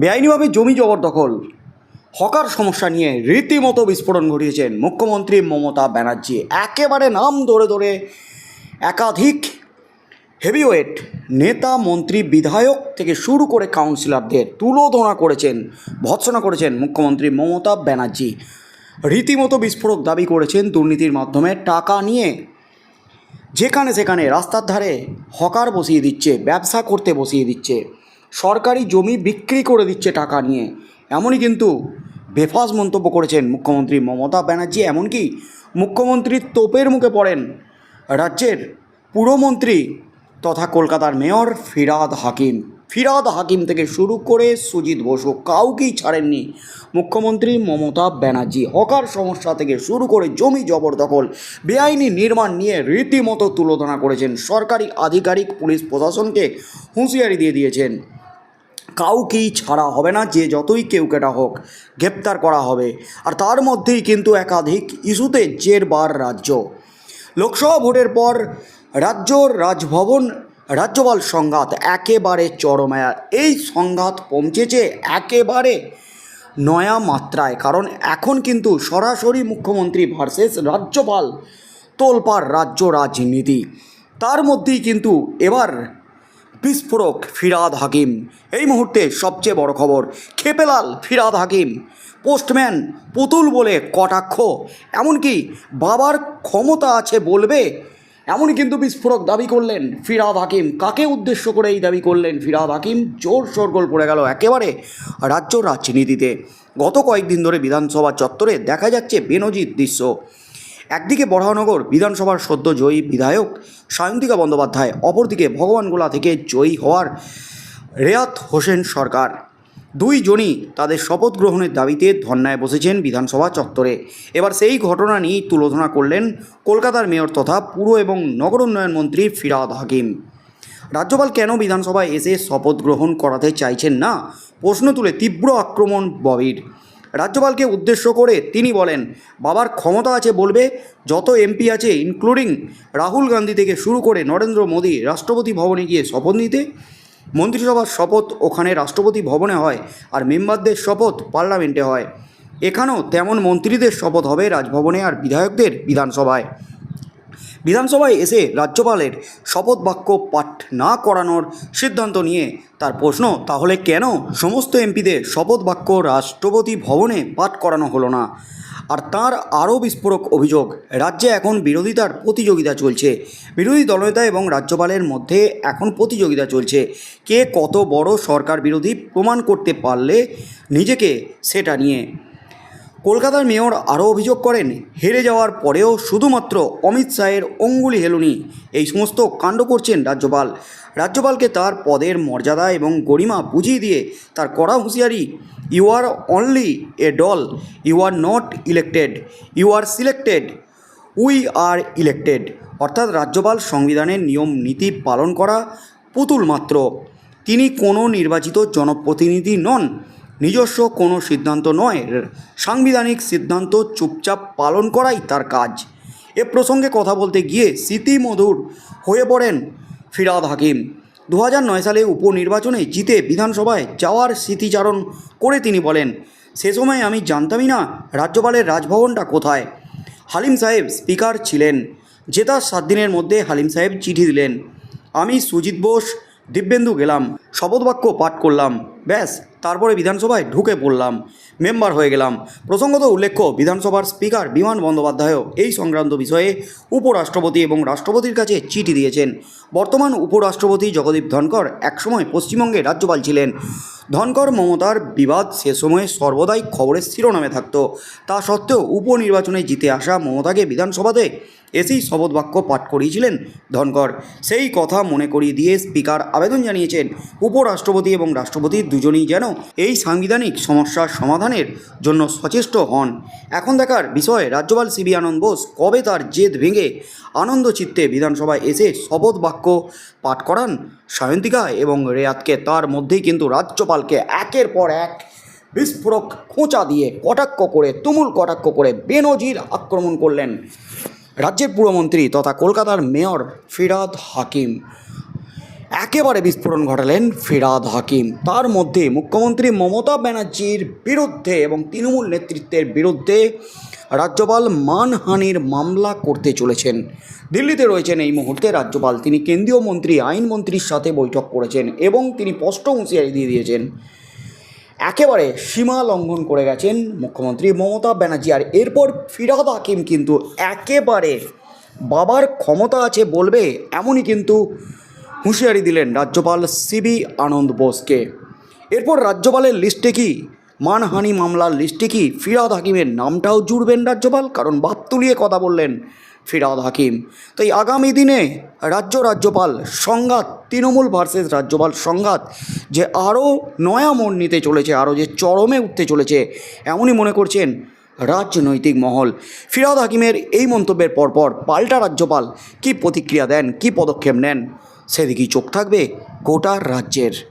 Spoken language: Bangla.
বেআইনিভাবে জমি জবরদখল হকার সমস্যা নিয়ে রীতিমতো বিস্ফোরণ ঘটিয়েছেন মুখ্যমন্ত্রী মমতা ব্যানার্জি। একেবারে নাম ধরে ধরে একাধিক হেভিওয়েট নেতা, মন্ত্রী, বিধায়ক থেকে শুরু করে কাউন্সিলরদের তুলোধনা করেছেন, ভৎসনা করেছেন মুখ্যমন্ত্রী মমতা ব্যানার্জি। রীতিমতো বিস্ফোরক দাবি করেছেন দুর্নীতির মাধ্যমে টাকা নিয়ে। যেখানে সেখানে রাস্তার ধারে হকার বসিয়ে দিচ্ছে, ব্যবসা করতে বসিয়ে দিচ্ছে। সরকারি জমি বিক্রি করে দিচ্ছে টাকা নিয়ে। এমনই কিন্তু বেফাস মন্তব্য করেছেন মুখ্যমন্ত্রী মমতা ব্যানার্জি। এমনকি মুখ্যমন্ত্রীর তোপের মুখে পড়েন রাজ্যের পুরমন্ত্রী তথা কলকাতার মেয়র ফিরাদ হাকিম। ফিরাদ হাকিম থেকে শুরু করে সুজিত বসু কাউকেই ছাড়েননি মুখ্যমন্ত্রী মমতা ব্যানার্জি। হকার সমস্যা থেকে শুরু করে জমি জবরদখল বেআইনি নির্মাণ নিয়ে রীতিমতো তুলোধনা করেছেন সরকারি আধিকারিক পুলিশ প্রশাসনকে হুঁশিয়ারি দিয়ে দিয়েছেন। কাউকেই ছাড়া হবে না, যে যতই কেউ কেটা হোক, গ্রেপ্তার করা হবে। আর তার মধ্যেই কিন্তু একাধিক ইস্যুতে জেরবার রাজ্য। লোকসভা ভোটের পর রাজ্য রাজভবন, রাজ্যপাল সংঘাত একেবারে চরমায়া এই সংঘাত পৌঁছেছে একেবারে নয়া মাত্রায়, কারণ এখন কিন্তু সরাসরি মুখ্যমন্ত্রী ভার্সেস রাজ্যপাল তোলপাড় রাজ্য রাজনীতি। তার মধ্যেই কিন্তু এবার বিস্ফোরক ফিরাদ হাকিম। এই মুহূর্তে সবচেয়ে বড় খবর, খেপেলাল ফিরাদ হাকিম। পোস্টম্যান পুতুল বলে কটাক্ষ, এমনকি বাবার ক্ষমতা আছে বলবে, এমনই কিন্তু বিস্ফোরক দাবি করলেন ফিরাদ হাকিম। কাকে উদ্দেশ্য করে এই দাবি করলেন ফিরাদ হাকিম? জোর শোরগোল পড়ে গেল একেবারে রাজ্য রাজনীতিতে। গত কয়েকদিন ধরে বিধানসভা চত্বরে দেখা যাচ্ছে বেনজির দৃশ্য। একদিকে বড়হানগর বিধানসভার সদ্য জয়ী বিধায়ক সায়ন্তিকা বন্দ্যোপাধ্যায়, অপরদিকে ভগবানগোলা থেকে জয়ী হওয়ার রেয়াত হোসেন সরকার। দুইজনই তাদের শপথ গ্রহণের দাবিতে ধর্নায় বসেছেন বিধানসভা চত্বরে। এবার সেই ঘটনা নিয়েই তুলোধনা করলেন কলকাতার মেয়র তথা পুর এবং নগর উন্নয়ন মন্ত্রী ফিরাদ হাকিম। রাজ্যপাল কেন বিধানসভায় এসে শপথ গ্রহণ করাতে চাইছেন না? প্রশ্ন তুলে তীব্র আক্রমণ ববির। রাজ্যপালকে উদ্দেশ্য করে তিনি বলেন, বাবার ক্ষমতা আছে বলবে, যত এমপি আছে ইনক্লুডিং রাহুল গান্ধী থেকে শুরু করে নরেন্দ্র মোদী রাষ্ট্রপতি ভবনে গিয়ে শপথ নিতে, মন্ত্রিসভার শপথ ওখানে রাষ্ট্রপতি ভবনে হয় আর মেম্বারদের শপথ পার্লামেন্টে হয়। এখানেও তেমন মন্ত্রীদের শপথ হবে রাজভবনে আর বিধায়কদের বিধানসভায়। বিধানসভায় এসে রাজ্যপালের শপথ বাক্য পাঠ না করানোর সিদ্ধান্ত নিয়ে তার প্রশ্ন, তাহলে কেন সমস্ত এমপিদের শপথ বাক্য রাষ্ট্রপতি ভবনে পাঠ করানো হলো না? আর তার আরও বিস্ফোরক অভিযোগ, রাজ্যে এখন বিরোধিতার প্রতিযোগিতা চলছে। বিরোধী দলনেতা এবং রাজ্যপালের মধ্যে এখন প্রতিযোগিতা চলছে। কে কত বড় সরকার বিরোধী প্রমাণ করতে পারলে নিজেকে সেটা নিয়ে? কলকাতার মেয়র আরও অভিযোগ করেন, হেরে যাওয়ার পরেও শুধুমাত্র অমিত শাহের অঙ্গুলি হেলুনি। এই সমস্ত কাণ্ড করছেন রাজ্যপাল। রাজ্যপালকে তার পদের মর্যাদা এবং গরিমা বুঝিয়ে দিয়ে তার কড়া হুঁশিয়ারি you are only a doll you are not elected you are selected we are elected অর্থাৎ রাজ্যপাল সংবিধানের নিয়ম নীতি পালন করা পুতুল মাত্র। তিনি কোনো নির্বাচিত জনপ্রতিনিধি নন নিজস্ব কোনো সিদ্ধান্ত নয়। সাংবিধানিক সিদ্ধান্ত চুপচাপ পালন করাই তার কাজ। এ প্রসঙ্গে কথা বলতে গিয়ে স্মৃতিমধুর হয়ে পড়েন ফিরাদ হাকিম। দু নয় সালে উপনির্বাচনে জিতে বিধানসভায় যাওয়ার স্মৃতিচারণ করে তিনি বলেন, সে সময় আমি জানতামই না রাজ্যপালের রাজভবনটা কোথায়। হালিম সাহেব স্পিকার ছিলেন। জেতার সাত দিনের মধ্যে হালিম সাহেব চিঠি দিলেন। আমি সুজিত বোস, দিব্যেন্দু গেলাম, শপথবাক্য পাঠ করলাম। ব্যাস তারপরে বিধানসভায় ঢুকে পড়লাম, মেম্বার হয়ে গেলাম। প্রসঙ্গত উল্লেখ্য, বিধানসভার স্পিকার বিমান বন্দ্যোপাধ্যায়ও এই সংক্রান্ত বিষয়ে উপরাষ্ট্রপতি এবং রাষ্ট্রপতির কাছে চিঠি দিয়েছেন। বর্তমান উপরাষ্ট্রপতি জগদীপ ধনকর একসময় পশ্চিমবঙ্গে রাজ্যপাল ছিলেন। ধনকর মমতার বিবাদ সে সময়ে সর্বদাই খবরের শিরোনামে থাকত। তা সত্ত্বেও উপনির্বাচনে জিতে আসা মমতাকে বিধানসভাতে এসেই শপথ বাক্য পাঠ করিয়েছিলেন ধনকর। সেই কথা মনে করিয়ে দিয়ে স্পিকার আবেদন জানিয়েছেন, উপরাষ্ট্রপতি এবং রাষ্ট্রপতি দুজনেই যেন এই সাংবিধানিক সমস্যার সমাধানের জন্য সচেষ্ট হন। এখন দেখার বিষয়, রাজ্যপাল সিবি আনন্দ বোস কবে তার জেদ ভেঙে আনন্দ চিত্তে বিধানসভায় এসে শপথ বাক্য পাঠ করান সায়ন্তিকা এবং রেয়াতকে। তার মধ্যেই কিন্তু রাজ্যপালকে একের পর এক বিস্ফোরক খোঁচা দিয়ে কটাক্ষ করে, তুমুল কটাক্ষ করে বেনজির আক্রমণ করলেন রাজ্যের পুরমন্ত্রী তথা কলকাতার মেয়র ফিরাদ হাকিম। একেবারে বিস্ফোরণ ঘটালেন ফিরাদ হাকিম। তার মধ্যে মুখ্যমন্ত্রী মমতা ব্যানার্জির বিরুদ্ধে এবং তৃণমূল নেতৃত্বের বিরুদ্ধে রাজ্যপাল মানহানির মামলা করতে চলেছেন। দিল্লিতে রয়েছেন এই মুহূর্তে রাজ্যপাল। তিনি কেন্দ্রীয় মন্ত্রী আইনমন্ত্রীর সাথে বৈঠক করেছেন এবং তিনি স্পষ্ট হুঁশিয়ারি দিয়ে দিয়েছেন। একেবারে সীমা লঙ্ঘন করে গেছেন মুখ্যমন্ত্রী মমতা ব্যানার্জি। আর এরপর ফিরাদ হাকিম কিন্তু একেবারে বাবার ক্ষমতা আছে বলবে এমনই কিন্তু হুঁশিয়ারি দিলেন রাজ্যপাল সিবি আনন্দ বোসকে। এরপর রাজ্যপালের লিস্টে কি মানহানি মামলার লিস্টে কি ফিরাদ হাকিমের নামটাও জুড়বেন রাজ্যপাল? কারণ বাপ তুলিয়ে কথা বললেন ফিরাদ হাকিম। তো এই আগামী দিনে রাজ্য রাজ্যপাল সংঘাত, তৃণমূল ভার্সেস রাজ্যপাল সংঘাত যে আরও নয়া মোড় নিতে চলেছে, আরও যে চরমে উঠতে চলেছে, এমনই মনে করছেন রাজনৈতিক মহল। ফিরাদ হাকিমের এই মন্তব্যের পরপর পাল্টা রাজ্যপাল কী প্রতিক্রিয়া দেন, কী পদক্ষেপ নেন, সেদিকেই চোখ থাকবে গোটা রাজ্যের।